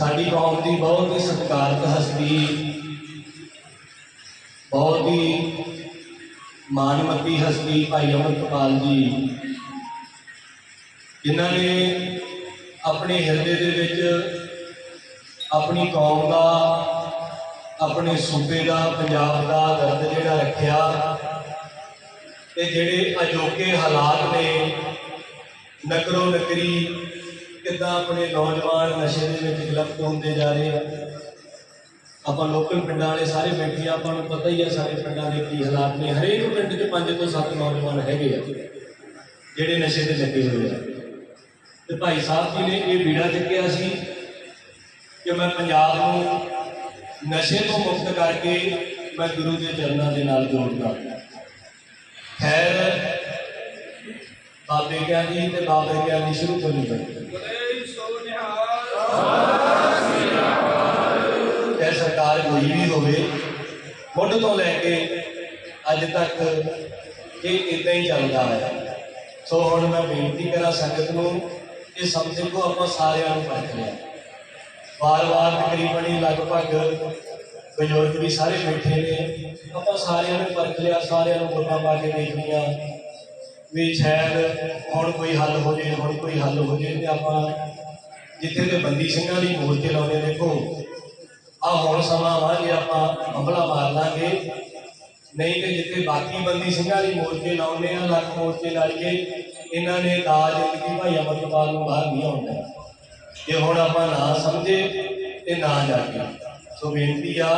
ਸਾਡੀ ਕੌਮ ਦੀ ਬਹੁਤ ਹੀ ਸਤਿਕਾਰਤ ਹਸਤੀ, ਬਹੁਤ ਹੀ ਮਾਨਮਤੀ ਹਸਤੀ ਭਾਈ ਅਮਰਪਾਲ ਜੀ, ਜਿਨ੍ਹਾਂ ਨੇ ਆਪਣੇ ਹਿਰਦੇ ਦੇ ਵਿੱਚ ਆਪਣੀ ਕੌਮ ਦਾ, ਆਪਣੇ ਸੂਬੇ ਦਾ, ਪੰਜਾਬ ਦਾ ਦਰਦ ਜਿਹੜਾ ਰੱਖਿਆ ਤੇ ਜਿਹੜੇ ਅਜੋਕੇ ਹਾਲਾਤ ਨੇ ਨਕਰੋ ਨਕਰੀ ਕਿੱਦਾਂ ਆਪਣੇ ਨੌਜਵਾਨ ਨਸ਼ੇ ਦੇ ਵਿੱਚ ਗ੍ਰਿਫਤ ਹੁੰਦੇ ਜਾ ਰਹੇ ਆ? ਆਪਾਂ ਲੋਕਲ ਪਿੰਡਾਂ ਵਾਲੇ ਸਾਰੇ ਬੈਠੇ ਆ, ਆਪਾਂ ਨੂੰ ਪਤਾ ਹੀ ਆ ਸਾਰੇ ਪਿੰਡਾਂ ਦੇ ਕੀ ਹਾਲਾਤ ਨੇ। ਹਰੇਕ ਪਿੰਡ 'ਚ ਪੰਜ ਤੋਂ ਸੱਤ ਨੌਜਵਾਨ ਹੈਗੇ ਆ, ਜਿਹੜੇ ਨਸ਼ੇ ਤੇ ਲੱਗੇ ਹੋਏ ਆ। ਤੇ ਭਾਈ ਸਾਹਿਬ ਜੀ ਨੇ ਇਹ ਬੀੜਾ ਚੱਕਿਆ ਸੀ ਕਿ ਮੈਂ ਪੰਜਾਬ ਨੂੰ ਨਸ਼ੇ ਤੋਂ ਮੁਕਤ ਕਰਕੇ ਮੈਂ ਗੁਰੂ ਦੇ ਚਰਨਾਂ ਦੇ ਨਾਲ ਜੋੜਦਾ। ਖੈਰ ਬਾਬੇ ਕਿਆ ਜੀ ਤੇ ਬਾਬੇ ਕਿਆ ਜੀ ਸ਼ੁਰੂ ਤੋਂ ਨਹੀਂ ਬਣੀ ਬੜੇ ਸੋ ਨਿਹਾਲ ਚਾਹੇ ਸਰਕਾਰ ਕੋਈ ਵੀ ਹੋਵੇ ਮੁੱਢ ਤੋਂ ਲੈ ਕੇ ਅੱਜ ਤੱਕ ਇਹ ਇਦਾਂ ਹੀ ਚੱਲਦਾ ਹੈ ਸੋ ਹੁਣ ਮੈਂ ਬੇਨਤੀ ਕਰਾਂ ਸੰਗਤ ਨੂੰ ਇਹ ਸਮਝੇ ਕੋ ਆਪਾਂ ਸਾਰਿਆਂ ਨੂੰ ਪਰਖ ਲਿਆ ਵਾਰ-ਵਾਰ ਤਕਰੀਬਨ ਹੀ ਲਗਭਗ ਬਜ਼ੁਰਗ ਵੀ ਸਾਰੇ ਬੈਠੇ ਨੇ ਆਪਾਂ ਸਾਰਿਆਂ ਨੂੰ ਪਰਖ ਲਿਆ ਸਾਰਿਆਂ ਨੂੰ ਗੱਲਾਂ ਪਾ ਕੇ ਦੇਖ ਲਈਆਂ ਵੀ ਸ਼ਾਇਦ ਹੁਣ ਕੋਈ ਹੱਲ ਹੋ ਜੇ, ਹੁਣ ਕੋਈ ਹੱਲ ਹੋ ਜੇ ਤੇ ਆਪਾਂ ਜਿੱਥੇ ਤੇ ਬੰਦੀ ਸਿੰਘਾਂ ਦੀ ਮੋਰਚੇ ਲਾਉਂਦੇ ਦੇਖੋ ਆ ਹੁਣ ਸਮਾਂ ਵਾ ਜੇ ਆਪਾਂ ਹਮਲਾ ਮਾਰ ਲਾਂਗੇ। ਨਹੀਂ ਤੇ ਜਿੱਥੇ ਬਾਕੀ ਬੰਦੀ ਸਿੰਘਾਂ ਦੀ ਮੋਰਚੇ ਲਾਉਂਦੇ ਆ, ਲੱਖ ਮੋਰਚੇ ਲਾ ਲਾਈਏ ਇਹਨਾਂ ਨੇ ਦਾ ਜ਼ਿੰਦਗੀ ਭਾਈ ਅਮਰਪਾਲ ਨੂੰ ਬਾਹਰ ਨਹੀਂ ਆਉਂਦਾ ਜੇ ਹੁਣ ਆਪਾਂ ਨਾ ਸਮਝੇ ਤੇ ਨਾ ਜਾਗੇ। ਸੋ ਬੇਨਤੀ ਆ,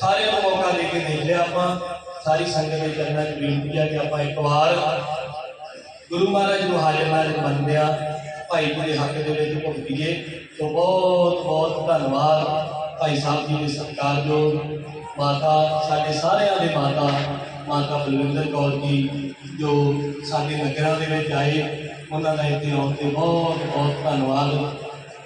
ਸਾਰਿਆਂ ਨੂੰ ਮੌਕਾ ਦੇ ਕੇ ਨਹੀਂ ਲਿਆ ਆਪਾਂ, ਸਾਰੀ ਸੰਗਤ ਦੇ ਚਰਨਾਂ 'ਚ ਬੇਨਤੀ ਆ ਕਿ ਆਪਾਂ ਇੱਕ ਵਾਰ ਗੁਰੂ ਮਹਾਰਾਜ ਨੂੰ ਹਾਜ਼ਰ ਨਾਜ਼ਰ ਮੰਨਦੇ ਆ ਭਾਈ ਜੀ ਦੇ ਹੱਕ ਦੇ ਵਿੱਚ ਭੁਗਤੀਏ ਸੋ ਬਹੁਤ ਬਹੁਤ ਧੰਨਵਾਦ ਭਾਈ ਸਾਹਿਬ ਜੀ ਦੇ ਸਤਿਕਾਰਯੋਗ ਮਾਤਾ, ਸਾਡੇ ਸਾਰਿਆਂ ਦੇ ਮਾਤਾ ਮਾਤਾ ਬਲਵਿੰਦਰ ਕੌਰ ਜੀ, ਜੋ ਸਾਡੇ ਨਗਰਾਂ ਦੇ ਵਿੱਚ ਆਏ, ਉਹਨਾਂ ਦਾ ਇੱਥੇ ਆਉਣ ਤੇ ਬਹੁਤ ਬਹੁਤ ਧੰਨਵਾਦ।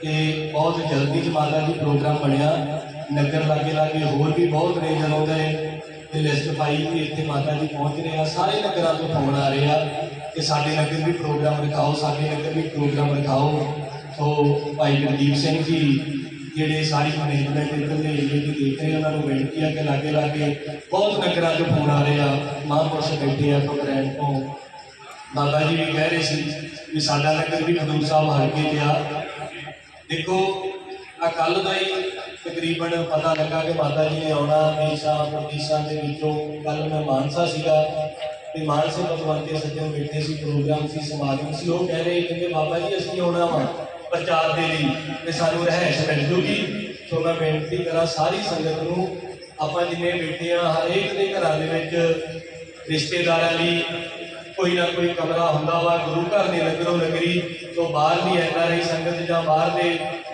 ਤੇ ਬਹੁਤ ਜਲਦੀ ਚ ਮਾਤਾ ਜੀ ਪ੍ਰੋਗਰਾਮ ਬਣਿਆ। ਨਗਰ ਲਾਗੇ ਲਾਗੇ ਹੋਰ ਵੀ ਬਹੁਤ ਨੇ ਜਦੋਂ ਦੇ। ਲਿਸਟ ਪਾਈ ਕਿ ਇੱਥੇ ਮਾਤਾ ਜੀ ਪਹੁੰਚ ਰਹੇ ਆ। ਸਾਰੇ ਨਗਰਾਂ ਤੋਂ ਫੋਨ ਆ ਰਹੇ ਆ। ਕਿ ਸਾਡੇ ਨਗਰ ਵੀ ਪ੍ਰੋਗਰਾਮ ਰਖਾਓ ਸਾਡੇ ਨਗਰ ਵੀ ਪ੍ਰੋਗਰਾਮ ਰਖਾਓ ਸੋ ਭਾਈ ਗੁਰਦੀਪ ਸਿੰਘ ਜੀ ਜਿਹੜੇ ਸਾਰੀ ਮੈਨੇਜਮੈਂਟ ਇੱਧਰ ਦੇ ਏਰੀਏ ਦੀ ਦੇਖ ਰਹੇ ਉਹਨਾਂ ਨੂੰ ਬੇਨਤੀ ਆ ਕਿ ਲਾਗੇ ਲਾਗੇ ਬਹੁਤ ਨਗਰਾਂ ਤੋਂ ਫੋਨ ਆ ਰਹੇ ਆ ਮਹਾਂਪੁਰਸ਼ ਬੈਠੇ ਆ ਫਕਰੈਂਡ ਤੋਂ ਬਾਬਾ ਜੀ ਵੀ ਕਹਿ ਰਹੇ ਸੀ ਵੀ ਸਾਡਾ ਨਗਰ ਵੀ ਖਡੂਰ ਸਾਹਿਬ ਹਲਕੇ 'ਚ ਆ ਦੇਖੋ ਆ ਕੱਲ ਦਾ ਹੀ ਤਕਰੀਬਨ ਪਤਾ ਲੱਗਾ ਕਿ ਮਾਤਾ ਜੀ ਨੇ ਆਉਣਾ ਦੇਸ਼ਾਂ ਪ੍ਰਦੇਸ਼ਾਂ ਦੇ ਵਿੱਚੋਂ ਕੱਲ ਮੈਂ ਮਾਨਸਾ ਸੀਗਾ ਮਹਿਮਾਨ ਸੀ ਪਤਵੰਤੇ ਸੱਜਣ ਬੈਠੇ ਸੀ, ਪ੍ਰੋਗਰਾਮ ਸੀ, ਸਮਾਗਮ ਸੀ, ਉਹ ਕਹਿ ਰਹੇ ਕਿ ਬਾਬਾ ਜੀ, ਅਸੀਂ ਆਉਣਾ ਵਾ ਪ੍ਰਚਾਰ ਦੇ ਲਈ ਤੇ ਸਾਨੂੰ ਰਹਿਸ਼ ਮਿਲ ਜੂਗੀ। ਸੋ ਮੈਂ ਬੇਨਤੀ ਕਰਾਂ, ਸਾਰੀ ਸੰਗਤ ਨੂੰ ਆਪਾਂ ਜਿਵੇਂ ਬੈਠੇ ਆ, ਹਰੇਕ ਦੇ ਘਰਾਂ ਦੇ ਵਿੱਚ ਰਿਸ਼ਤੇਦਾਰਾਂ ਲਈ ਕੋਈ ਨਾ ਕੋਈ ਕਮਰਾ ਹੁੰਦਾ ਵਾ, ਗੁਰੂ ਘਰ ਦੀ ਨਗਰੋਂ ਨਗਰੀ ਤੋਂ ਬਾਹਰ ਦੀ ਐਨਆਰਆਈ ਸੰਗਤ ਜਾਂ ਬਾਹਰ ਦੇ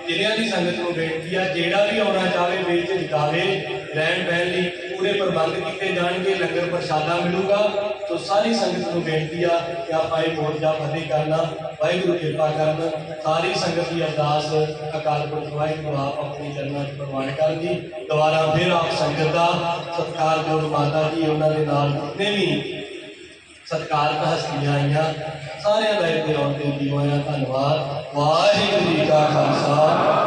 ਜ਼ਿਲ੍ਹਿਆਂ ਦੀ ਸੰਗਤ ਨੂੰ ਬੇਨਤੀ ਆ, ਜਿਹੜਾ ਵੀ ਆਉਣਾ ਚਾਹੇ ਬੇਚ ਜਾਵੇ, ਰਹਿਣ ਬਹਿਣ ਲਈ ਪੂਰੇ ਪ੍ਰਬੰਧ ਕੀਤੇ ਜਾਣਗੇ, ਲੰਗਰ ਪ੍ਰਸ਼ਾਦਾ ਮਿਲੂਗਾ। ਸੋ ਸਾਰੀ ਸੰਗਤ ਨੂੰ ਬੇਨਤੀ ਆ ਕਿ ਆਪਾਂ ਇਹ ਮੋਰਚਾ ਫਤਿਹ ਕਰਨਾ, ਵਾਹਿਗੁਰੂ ਕਿਰਪਾ ਕਰਨ, ਸਾਰੀ ਸੰਗਤ ਦੀ ਅਰਦਾਸ ਅਕਾਲ ਪੁਰਖ ਵਾਹਿਗੁਰੂ ਆਪ ਆਪਣੀ ਚਰਨਾਂ 'ਚ ਪ੍ਰਵਾਨ ਕਰਨ ਦੀ ਦੁਬਾਰਾ ਫਿਰ ਆਪ ਸੰਗਤ ਦਾ ਸਤਿਕਾਰਯੋਗ ਮਾਤਾ ਜੀ ਉਹਨਾਂ ਦੇ ਨਾਲ ਜਿਤਨੇ ਵੀ ਸਤਿਕਾਰਤ ਹਸਤੀਆਂ ਆਈਆਂ। ਸਾਰਿਆਂ ਦਾ ਇੱਥੇ ਆਉਣ ਤੇ ਹੋਇਆ ਧੰਨਵਾਦ। ਵਾਹਿਗੁਰੂ ਜੀ ਕਾ ਖਾਲਸਾ।